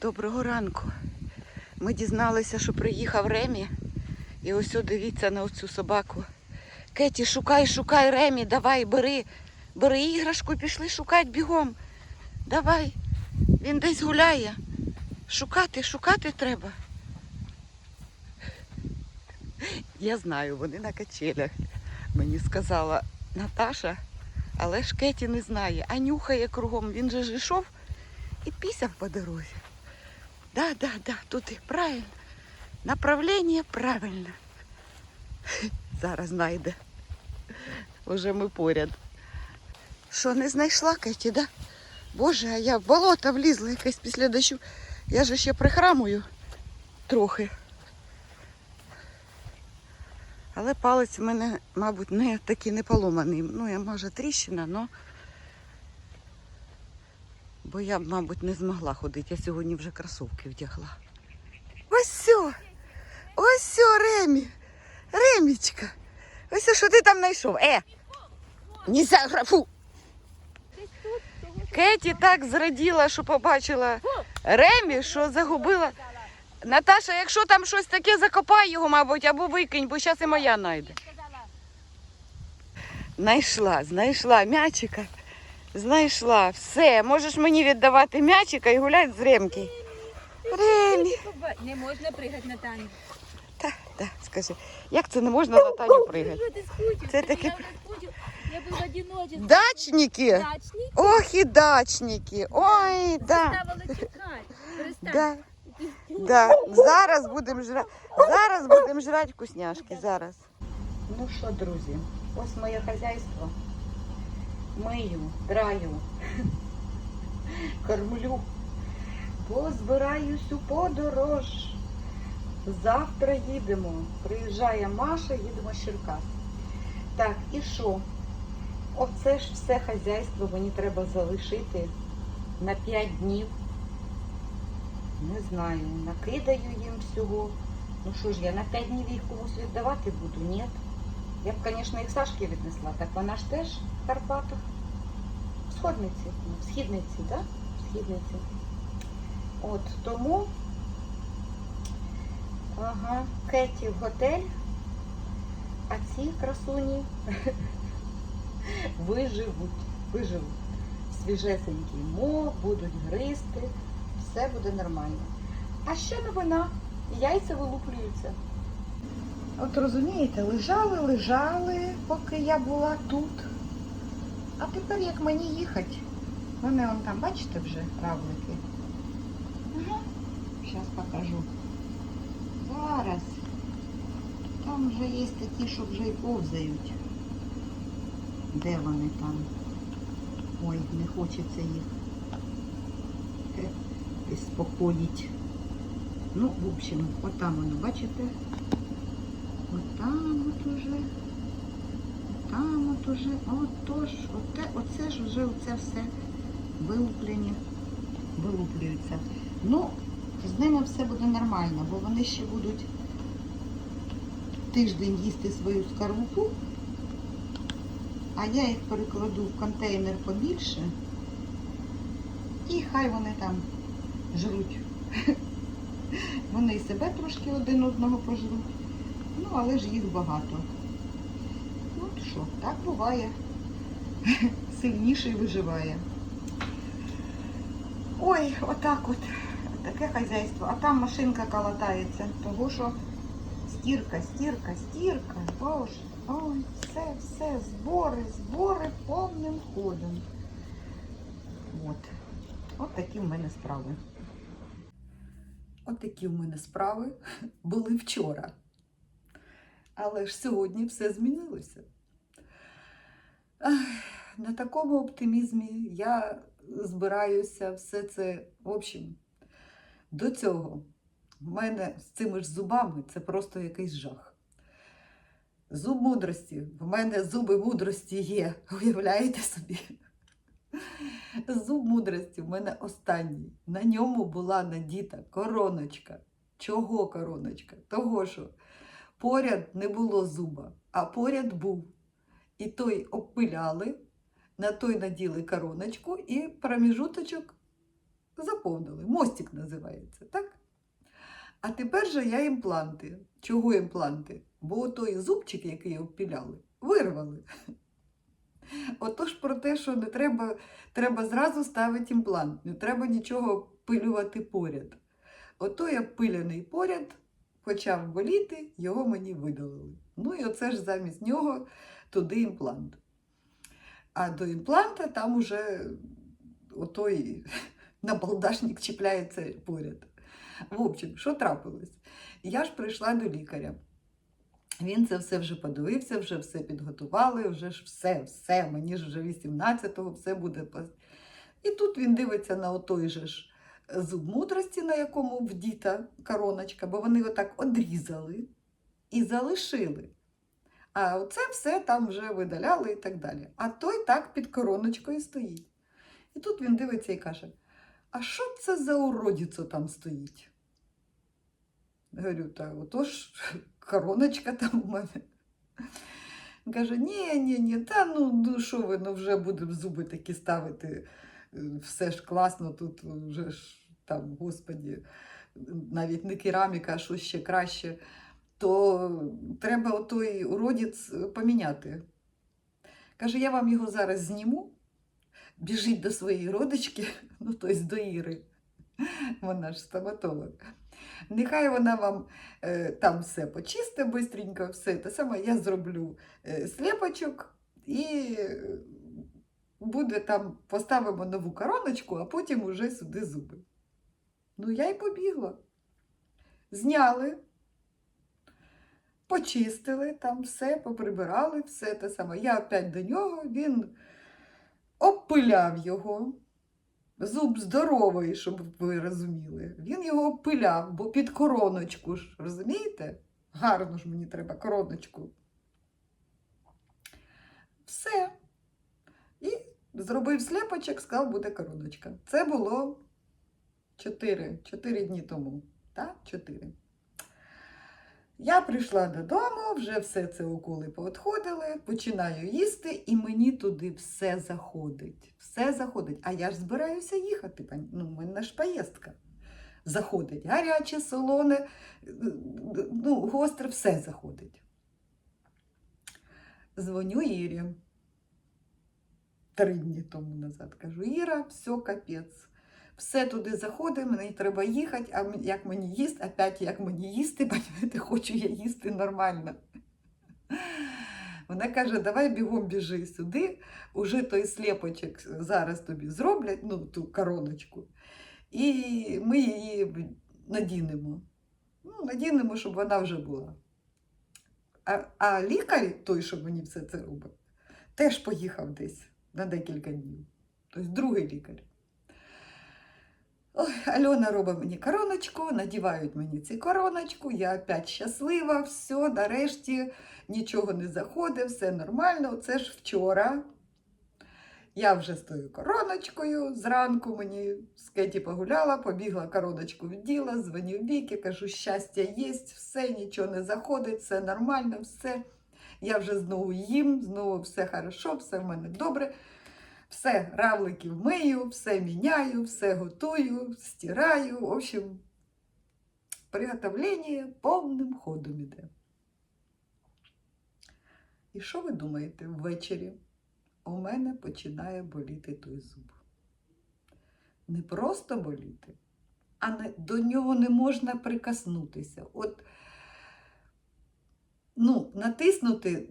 Доброго ранку. Ми дізналися, що приїхав Ремі. І ось дивіться на оцю собаку. Кеті, шукай, шукай Ремі, давай, бери. Бери іграшку пішли шукати бігом. Давай. Він десь гуляє. Шукати, шукати треба. Я знаю, вони на качелях. Мені сказала Наташа, але ж Кеті не знає, а нюхає кругом. Він же ж йшов і пісяв по дорозі. Да, да, да, туди, правильно. Направлення правильне. Зараз знайде. Уже ми поряд. Що, не знайшла Кеті, да? Боже, а я в болото влізла якесь після дощу. Я же ще прихрамую трохи. Але палець в мене, мабуть, не такий не поломаний. Ну, я може тріщина, але бо я мабуть, не змогла ходити. Я сьогодні вже кросовки вдягла. Ось сьо! Ось сьо, Ремі! Ремічка! Ось що ти там знайшов? Е! Не заграфу! Кеті так зраділа, що побачила Ремі, що загубила. Наташа, якщо там щось таке, закопай його, мабуть, або викинь, бо зараз і моя знайде. Знайшла, знайшла м'ячика. Знайшла. Все, можеш мені віддавати м'ячика і гуляти з Ремки. Ремі. Не можна пригати на Таню. Та, та, скажи, як це не можна на Таню пригати? Це таке- Я вже скучив. Я був в одиночестві. Дачники! Дачний. Ох і дачники! Ой, да. Да. Да. Зараз будемо жрати. Зараз будемо жрати вкусняшки. Зараз. Ну що, друзі, ось моє хазяйство. Мию, драю, кормлю, бо збираюсь у подорож. Завтра їдемо. Приїжджає Маша, їдемо з Черкас. Так, і що? Оце ж все хазяйство мені треба залишити на 5 днів. Не знаю, накидаю їм всього. Ну що ж, я на 5 днів їх комусь віддавати буду? Ні. Я б, звісно, їх Сашки віднесла, так вона ж теж Карпатах. Сходниці, ну, східниці? Да? Східниці. От, тому ага, Кеті в готель, а ці красуні виживуть, виживуть. Свіжесенький мох, будуть гристи, все буде нормально. А ще новина, яйця вилуплюються. От розумієте, лежали, лежали, поки я була тут. А тепер як мені їхати? Вони вон там, бачите вже равлики? Ага. Зараз покажу. Зараз. Там вже є такі, що вже й повзають. Де вони там? Ой, не хочеться їх е, спокоїть. Ну, в общем, отам воно, бачите? Отам от уже. Там от уже. Отож, оте, оце ж вже оце все вилуплені, вилуплюються. Ну, з ними все буде нормально, бо вони ще будуть тиждень їсти свою скорлупу, а я їх перекладу в контейнер побільше. І хай вони там жруть. Вони і себе трошки один одного пожруть. Ну, але ж їх багато. Що, так буває. Сильніший виживає. Ой, отак от. Таке хазяйство. А там машинка калатається. Того що стірка, стірка, стірка. Боже. Ой, все, все, збори, збори повним ходом. От. От такі в мене справи. От такі в мене справи були вчора. Але ж сьогодні все змінилося. На такому оптимізмі я збираюся все це. В общем, до цього в мене з цими ж зубами це просто якийсь жах. Зуб мудрості. В мене зуби мудрості є. Уявляєте собі? Зуб мудрості в мене останній. На ньому була надіта короночка. Чого короночка? Того, що поряд не було зуба, а поряд був. І той обпиляли, на той наділи короночку і проміжуточок заповнили. Мостик називається, так? А тепер же я імпланти. Чого імпланти? Бо той зубчик, який обпіляли, вирвали. Отож про те, що не треба, треба зразу ставити імплант, не треба нічого пилювати поряд. Отой обпиляний поряд почав боліти, його мені видалили. Ну і оце ж замість нього туди імплант. А до імпланта там уже отой набалдашник чіпляється поряд. В общем, що трапилось? Я ж прийшла до лікаря. Він це все вже подивився, вже все підготували, вже ж все, все, мені ж вже 18-го, все буде. І тут він дивиться на отой же ж зуб мудрості, на якому вдіта короночка, бо вони отак одрізали і залишили. А оце все там вже видаляли і так далі. А той так під короночкою стоїть. І тут він дивиться і каже: А що це за уродіцо там стоїть? Говорю, та отож короночка там у мене. Каже, ні, ні, ні, та ну, ну що ви, ну вже будемо зуби такі ставити. Е, Все ж класно, тут вже ж там, господі, навіть не кераміка, а щось ще краще. То треба отой уродець поміняти. Каже, я вам його зараз зніму, біжіть до своєї родички, ну тобто до Іри. Вона ж стоматолог. Нехай вона вам е, там все почисте бистренько, все те саме я зроблю е, сліпочок і е, буде там, поставимо нову короночку, а потім уже сюди зуби. Ну, я й побігла. Зняли, почистили там все, поприбирали, все те саме. Я опять до нього, він обпиляв його. Зуб здоровий, щоб ви розуміли. Він його пиляв, бо під короночку ж, розумієте? Гарно ж мені треба короночку. Все. І зробив сліпочок, сказав, буде короночка. Це було 4, 4 дні тому. Так? 4. Я прийшла додому, вже все це уколи поотходили, починаю їсти, і мені туди все заходить. Все заходить. А я ж збираюся їхати. Ну, в мене ж поїздка. Заходить гаряче, солоне, ну, гостре, все заходить. Дзвоню Ірі. Три дні тому назад кажу: Іра, все, капець. Все туди заходить, мені треба їхати, а як мені їсти, опять як мені їсти, понімаєте, хочу я їсти нормально. Вона каже, давай бігом біжи сюди, уже той сліпочок зараз тобі зроблять, ну, ту короночку, і ми її надінемо. Ну, надінемо, щоб вона вже була. А, а лікар, той, що мені все це робить, теж поїхав десь на декілька днів. Тобто другий лікар. Ой, Альона робить мені короночку, надівають мені цю короночку, я опять щаслива, все, нарешті нічого не заходить, все нормально. Це ж вчора. Я вже з тою короночкою. Зранку мені з Кеті погуляла, побігла короночку вділа, дзвоню Вікі, кажу, щастя є, все, нічого не заходить, все нормально, все. Я вже знову їм, знову все хорошо, все в мене добре. Все, равликів мию, все міняю, все готую, стираю. В общем, приготовлення повним ходом іде. І що ви думаєте ввечері? У мене починає боліти той зуб. Не просто боліти, а не, до нього не можна прикоснутися. От, ну, натиснути,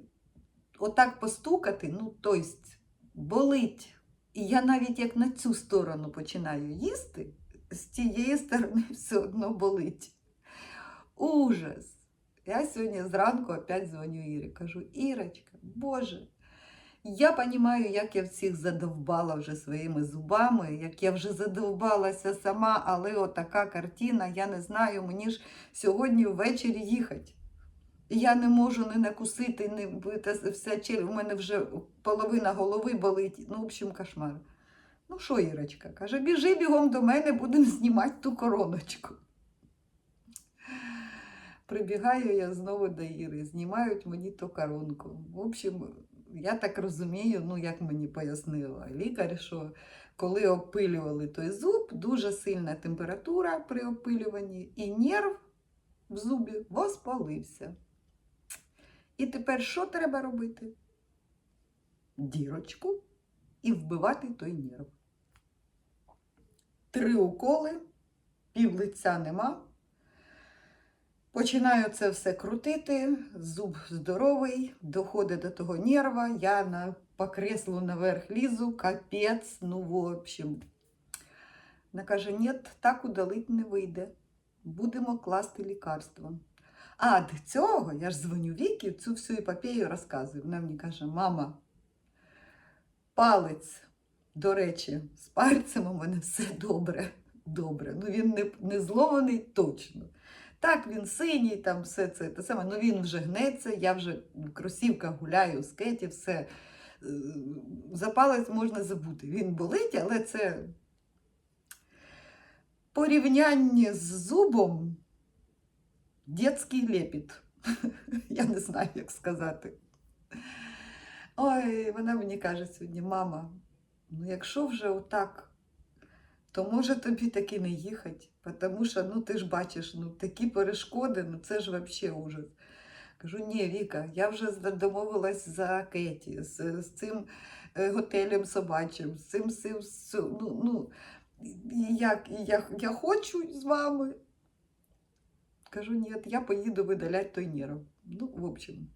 отак постукати, ну, тобто, болить. І я навіть як на цю сторону починаю їсти, з тієї сторони все одно болить. Ужас! Я сьогодні зранку опять дзвоню Ірі. Кажу, Ірочка, Боже, я розумію, як я всіх задовбала вже своїми зубами, як я вже задовбалася сама, але отака картина, я не знаю, мені ж сьогодні ввечері їхати. Я не можу не накусити, не бити вся челюсть. У мене вже половина голови болить. Ну, в общем, кошмар. Ну що, Ірочка, каже, біжи бігом до мене, будемо знімати ту короночку. Прибігаю я знову до Іри, знімають мені ту коронку. В общем, я так розумію, ну як мені пояснила лікар, що коли опилювали той зуб, дуже сильна температура при опилюванні, і нерв в зубі воспалився. І тепер що треба робити? Дірочку і вбивати той нерв. Три уколи, пів лиця нема. Починаю це все крутити, зуб здоровий, доходить до того нерва, я на, по креслу наверх лізу, капець, ну в общем. Вона каже, ні, так удалить не вийде. Будемо класти лікарство. А до цього я ж дзвоню Вікі, цю всю епопею розказую. Вона мені каже, мама, палець, до речі, з пальцем у мене все добре. Добре. Ну він не, не зломаний точно. Так, він синій, там все це те саме, ну він вже гнеться, я вже в кросівках гуляю, з Кеті, все. Е, За палець можна забути. Він болить, але це порівняння з зубом дітський лепіт. Я не знаю, як сказати. Ой, вона мені каже сьогодні, мама, ну якщо вже отак, то може тобі таки не їхати, тому що ну ти ж бачиш, ну такі перешкоди, ну це ж взагалі ужас. Кажу, ні, Віка, я вже домовилась за Кеті, з, з цим е, готелем собачим, з цим, з цим, з ну, ну, і я, я хочу з вами. Кажу, ні, я поїду видаляти той нерв. Ну, в общем,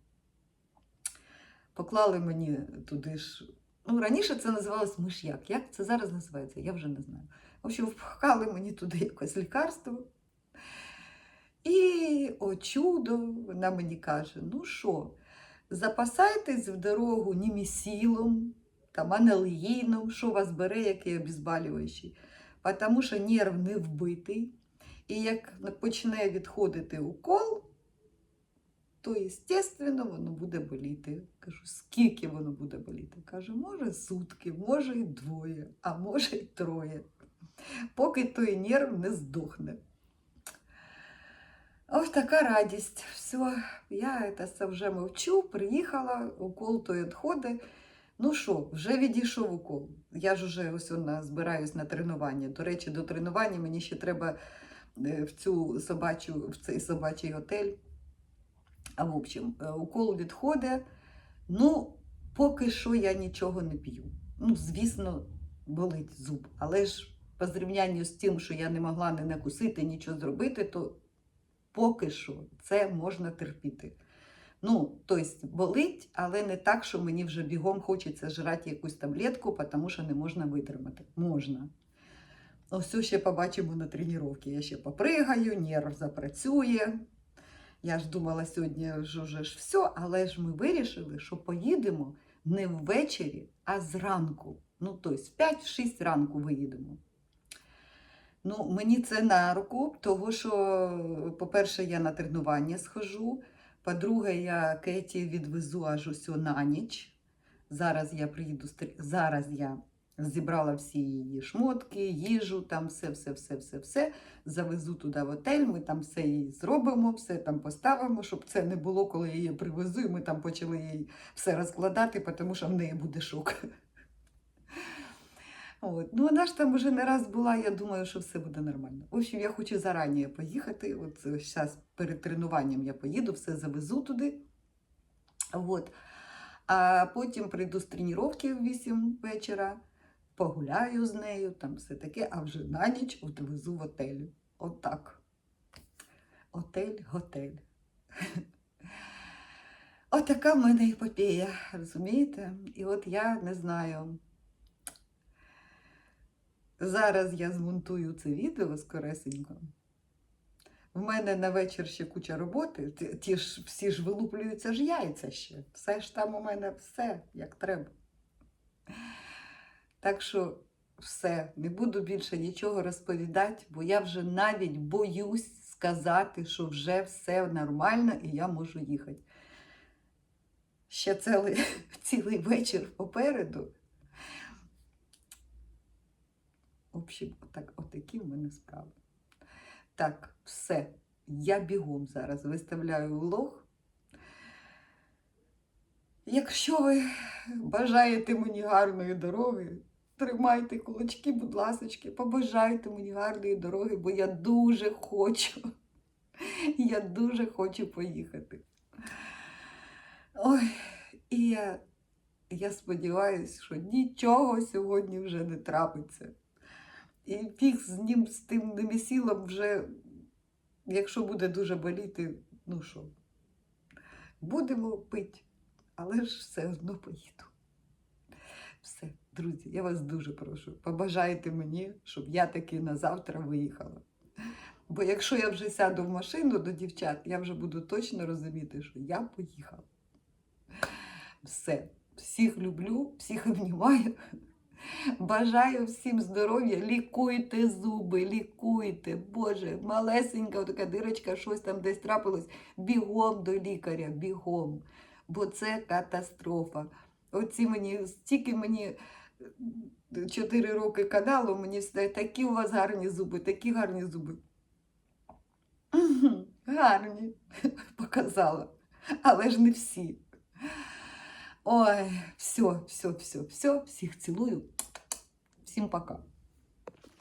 поклали мені туди ж. Ну, раніше це називалось миш'як. Як це зараз називається? Я вже не знаю. В общем, впхали мені туди якесь лікарство. І, о чудо, вона мені каже: ну що, запасайтесь в дорогу німісілом, там, аналгіном, що вас бере, який обезболюючий. Тому що нерв не вбитий. І як почне відходити укол, то, звісно, воно буде боліти. Кажу, скільки воно буде боліти? Каже, може сутки, може і двоє, а може і троє. Поки той нерв не здохне. Ось така радість. Все, я це вже мовчу, приїхала, укол той відходить. Ну що, вже відійшов укол. Я ж уже ось збираюсь на тренування. До речі, до тренування мені ще треба в цю собачу, в цей собачий готель. А в общем, е, укол відходить. Ну, поки що я нічого не п'ю. Ну, звісно, болить зуб. Але ж по зрівнянню з тим, що я не могла не накусити, нічого зробити, то поки що це можна терпіти. Ну, тобто болить, але не так, що мені вже бігом хочеться жрати якусь таблетку, тому що не можна витримати. Можна. Ось ще побачимо на тренувці. Я ще попригаю, нерв запрацює. Я ж думала сьогодні вже ж все, але ж ми вирішили, що поїдемо не ввечері, а зранку. Ну, тобто, в 5-6 ранку виїдемо. Ну, мені це на руку, того що, по-перше, я на тренування схожу. По-друге, я Кеті відвезу аж усю на ніч. Зараз я приїду зараз я зібрала всі її шмотки, їжу, там все, все, все, все, все. Завезу туди в отель, ми там все їй зробимо, все там поставимо, щоб це не було, коли я її привезу, і ми там почали їй все розкладати, тому що в неї буде шок. От. Ну, вона ж там вже не раз була, я думаю, що все буде нормально. В общем, я хочу зарані поїхати. От зараз перед тренуванням я поїду, все завезу туди. От. А потім прийду з тренування в 8 вечора, погуляю з нею, там все таке, а вже на ніч відвезу в отель. Отак. Отель, готель. Отака в мене епопея, розумієте? І от я не знаю. Зараз я змонтую це відео скоресенько. В мене на вечір ще куча роботи. Ті ж всі ж вилуплюються ж яйця ще. Все ж там у мене все як треба. Так що все, не буду більше нічого розповідати, бо я вже навіть боюсь сказати, що вже все нормально і я можу їхати. Ще цілий, цілий вечір попереду. В общем, отак, отакі в мене справи. Так, все. Я бігом зараз виставляю влог. Якщо ви бажаєте мені гарної дороги, Тримайте кулачки, будь ласочки, побажайте мені гарної дороги, бо я дуже хочу. Я дуже хочу поїхати. Ой, і я, я сподіваюся, що нічого сьогодні вже не трапиться. І фіг з ним, з тим немісілом вже, якщо буде дуже боліти, ну що, будемо пити, але ж все одно поїду. Все, друзі, я вас дуже прошу, побажайте мені, щоб я таки на завтра виїхала. Бо якщо я вже сяду в машину до дівчат, я вже буду точно розуміти, що я поїхала. Все, всіх люблю, всіх обнімаю. Бажаю всім здоров'я, лікуйте зуби, лікуйте. Боже, малесенька така дирочка, щось там десь трапилось. Бігом до лікаря, бігом. Бо це катастрофа. Оці мені, стільки мені 4 роки каналу, мені все такі у вас гарні зуби, такі гарні зуби. Гарні, показала. Але ж не всі. Ой, все, все, все, все, всіх цілую. Всім пока.